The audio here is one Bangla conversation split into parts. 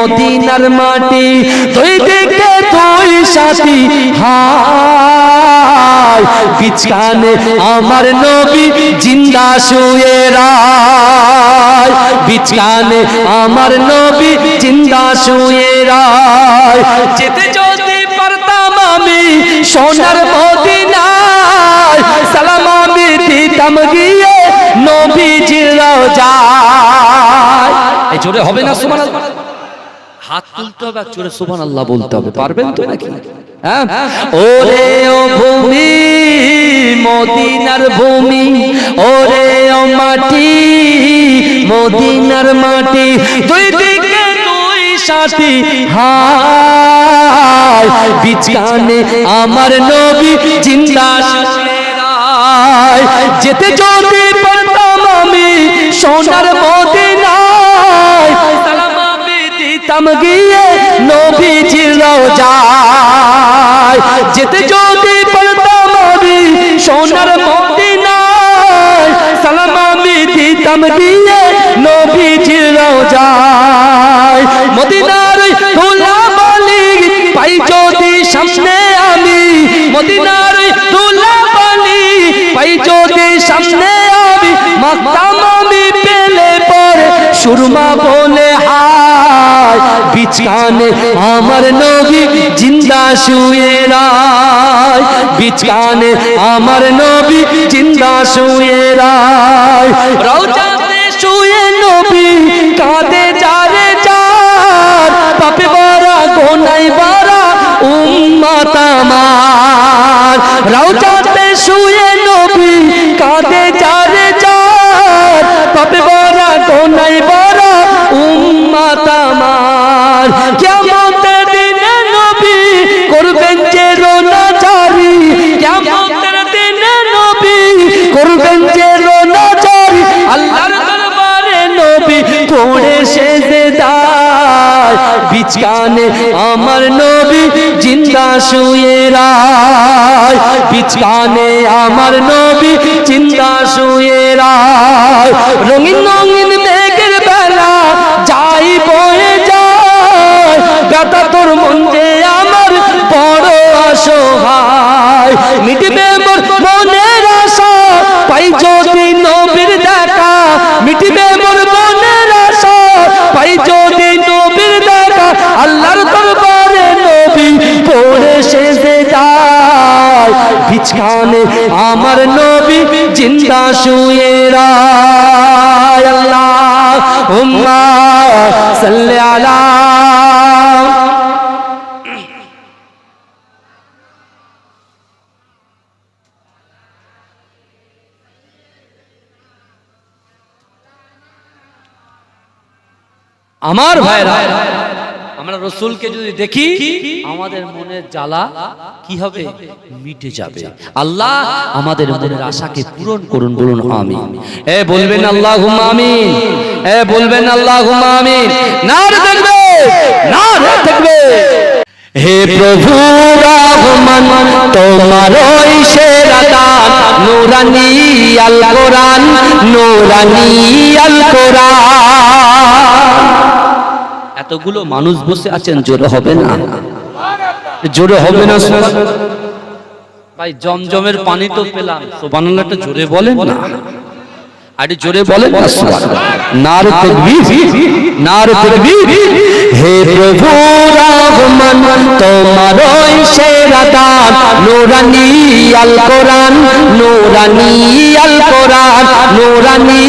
মদিনার মাটি দুই দিকে দুই সাথী হায়। বিছানে আমার নবী জিন্দা শুয়ে রায়। বিছানে আমার নবী জিন্দা শুয়ে রায়। যেতে যদি পারতাম আমি সোনার মদিনায়, সালাম আমি দিতাম গিয়ে নবীজির রোজায় এই জোরে হবে না, সুবহানাল্লাহ? হাত তুলতে হবে আর জোরে সুবহান আল্লাহ বলতে হবে পারবেন তো নাকি? হ্যাঁ? ওরে ও ভূমি মদিনার ভূমি ওরে ও মাটি মদিনার মাটি দুই দিকে দুই সাথী হায় বিছানে আমার নবী জিন্দা শুয়ে যেতে যদি পারতাম আমি সোনার দিতাম গিয়ে নবীজির রোজায় যেতে যদি পারতাম আমি সোনার মদিনায় সালাম আমি দিতাম গিয়ে মালিক পাই যদি সামনে বিছানে আমার নবী জিন্দা শুয়ে রায়। বিছানে আমার নবী জিন্দা শুয়ে রায়। রওজাতে শুয়ে নবী কাঁদে যারে যার। পাপে বড়া গোনাই বড়া উম্মত আমার। রওজাতে শুয়ে নবী কাঁদে যার। বিছানে আমার নবী জিন্দা শুয়ে রায়। বিছানে আমার নবী জিন্দা শুয়ে রায়। রঙিন রঙিন মেঘের বেলা যাই বয়ে যায়। ব্যথা তোর মন যে আমার বড় অসহায়। মিটবে মোর মনের আশা, পাই যদি নবীর দেখা, মিটবে আল্লাহর দরবারে নবী পড়ে সেজে যায়। বিছখানে আমার নবী জিন্দা শুয়ে রায় আল্লাহ। উম্মা সাল্লি আলা আমার ভাইরা আমরা রসুলকে যদি দেখি, আমাদের মনের জ্বালা কি হবে? মিটে যাবে। আল্লাহ আমাদের মনের আশাকে পূরণ করুন, বলুন আমিন। এ বলবেন আল্লাহ আমিন। এ বলবেন আল্লাহ আমিন। না দেখবে না দেখবে হে প্রভু, রহমান, তোমার ওই সেরা নুরানি আল কোরআন নুরানি আল কোরআন এতগুলো মানুষ বসে আছেন, জোরে হবে না? জোরে হবে না ভাই, জমজমের পানি তো পেলাম। সুবহানাল্লাহ তো জোরে বলেন না। আরে জোরে বলেন না নার তাকবীর নার তাকবীর হে প্রভু, রহমান, তোমার ওই সেরা দান, নূরানি আল কোরআন, নূরানি আল কোরআন, নূরানি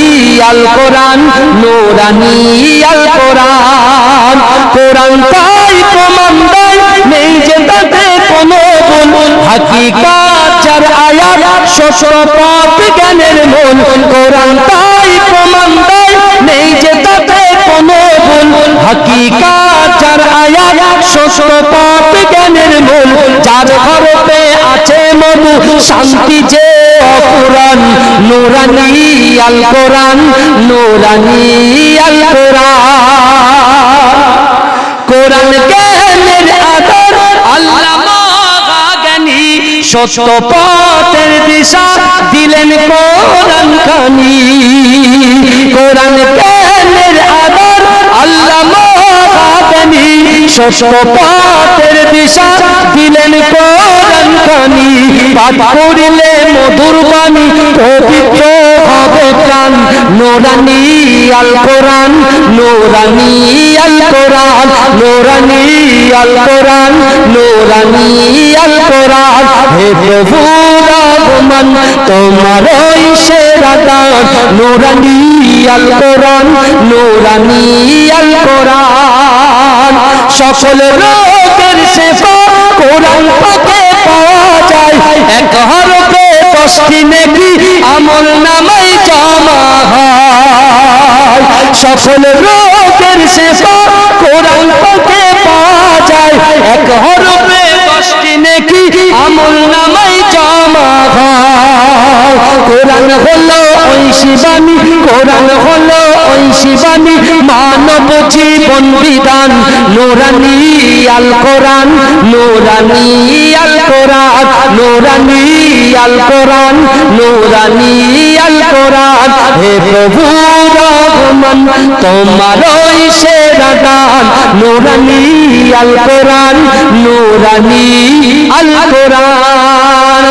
আল কোরআন, নূরানি আল কোরআন। কোরআন তাই প্রমাণ নেই যে তাতে কোনো ভুল। হাকিকাত যার আয়াত শস্য পথ জ্ঞানের মূল। কোরআন তাই ভুল হাকিকাত যার আয়াত শস্য পথ জ্ঞানের মূল, যার ঘরতে আছে মধু, শান্তি যে অপুরাণ। নুরানি আল কোরআন, নুরানি আল কোরআন। কোরআন জ্ঞানের আদর জ্ঞানী সত্য পথের দিশা দিলেন কোরআন খানি কোরআন জ্ঞানের আদর সত্যপথের দিশা দিলেন কোরআন খানি পাঠ করিলে মধুর বাণী, পবিত্র হবে প্রাণ। নোরানি আল কোরআন, নোরানি আল কোরআন, নোরানি আল কোরআন, নোরানি আল কোরআন। হে প্রভু রহমান, তোমার ওই সেরা দান। নোরানি আল কোরআন, নোরানি আল কোরআন। সকল রোগের সেবা কোরআন পাকে পাওয়া যায়। এক হরফে দশটি নেকি আমল নামাই জমা হয়। সকল রোগের সেবা কোরআন পাকে পাওয়া যায়। এক হরফে দশটি নেকি আমল নামাই জমা হয়। কোরআন হলো ওই শিবানী কোরআন হলো, ওই শিবানী মানব জীবন বিধান। নোরানি আল কোরআন নোরানি আল কোরআন নোরানি আল কোরআন নোরানি আল কোরআন হে প্রভু রহমান, তোমার ওই সেরা দান নোরানি আল কোরআন নোরানি আল কোরআন